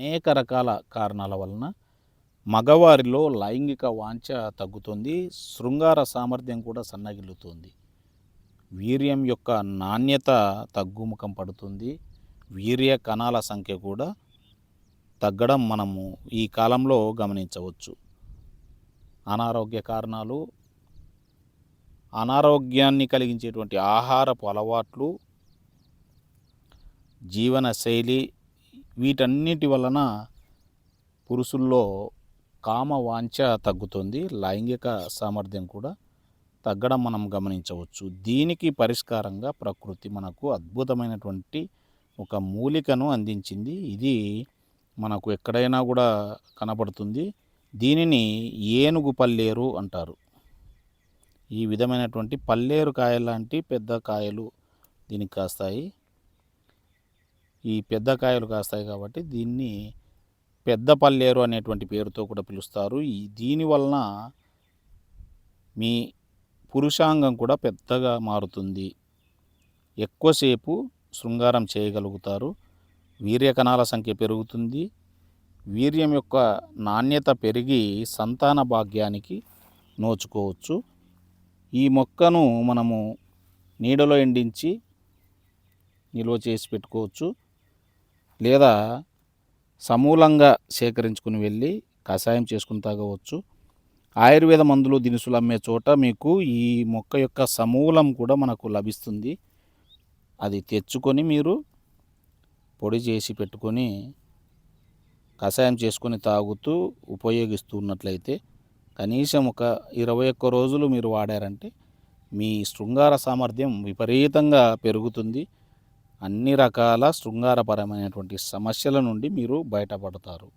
అనేక రకాల కారణాల వలన మగవారిలో లైంగిక వాంఛ తగ్గుతుంది శృంగార సామర్థ్యం కూడా సన్నగిల్లుతుంది. వీర్యం యొక్క నాణ్యత తగ్గుముఖం పడుతుంది. వీర్య కణాల సంఖ్య కూడా తగ్గడం మనము ఈ కాలంలో గమనించవచ్చు. అనారోగ్య కారణాలు అనారోగ్యాన్ని కలిగించేటువంటి ఆహారపు అలవాట్లు జీవన శైలి వీటన్నిటి వలన పురుషుల్లో కామ వాంఛ తగ్గుతుంది లైంగిక సామర్థ్యం కూడా తగ్గడం మనం గమనించవచ్చు. దీనికి పరిష్కారంగా ప్రకృతి మనకు అద్భుతమైనటువంటి ఒక మూలికను అందించింది. ఇది మనకు ఎక్కడైనా కూడా కనబడుతుంది. దీనిని ఏనుగు పల్లేరు అంటారు. ఈ విధమైనటువంటి పల్లేరు కాయ లాంటి పెద్ద కాయలు దీనికి కాస్తాయి. ఈ పెద్ద కాయలు కాస్తాయి కాబట్టి దీన్ని పెద్ద పల్లేరు అనేటువంటి పేరుతో కూడా పిలుస్తారు. ఈ దీని వలన మీ పురుషాంగం కూడా పెద్దగా మారుతుంది. ఎక్కువసేపు శృంగారం చేయగలుగుతారు. వీర్య కణాల సంఖ్య పెరుగుతుంది. వీర్యం యొక్క నాణ్యత పెరిగి సంతాన భాగ్యానికి నోచుకోవచ్చు. ఈ మొక్కను మనము నీడలో ఎండించి నిల్వ చేసి పెట్టుకోవచ్చు. లేదా సమూలంగా సేకరించుకుని వెళ్ళి కషాయం చేసుకుని తాగవచ్చు. ఆయుర్వేద మందులు దినుసులు అమ్మే చోట మీకు ఈ మొక్క యొక్క సమూలం కూడా మనకు లభిస్తుంది. అది తెచ్చుకొని మీరు పొడి చేసి పెట్టుకొని కషాయం చేసుకొని తాగుతూ ఉపయోగిస్తూ ఉన్నట్లయితే కనీసం ఒక ఇరవై ఒక్క రోజులు మీరు వాడారంటే మీ శృంగార సామర్థ్యం విపరీతంగా పెరుగుతుంది. అన్ని రకాల శృంగారపరమైనటువంటి సమస్యల నుండి మీరు బయటపడతారు.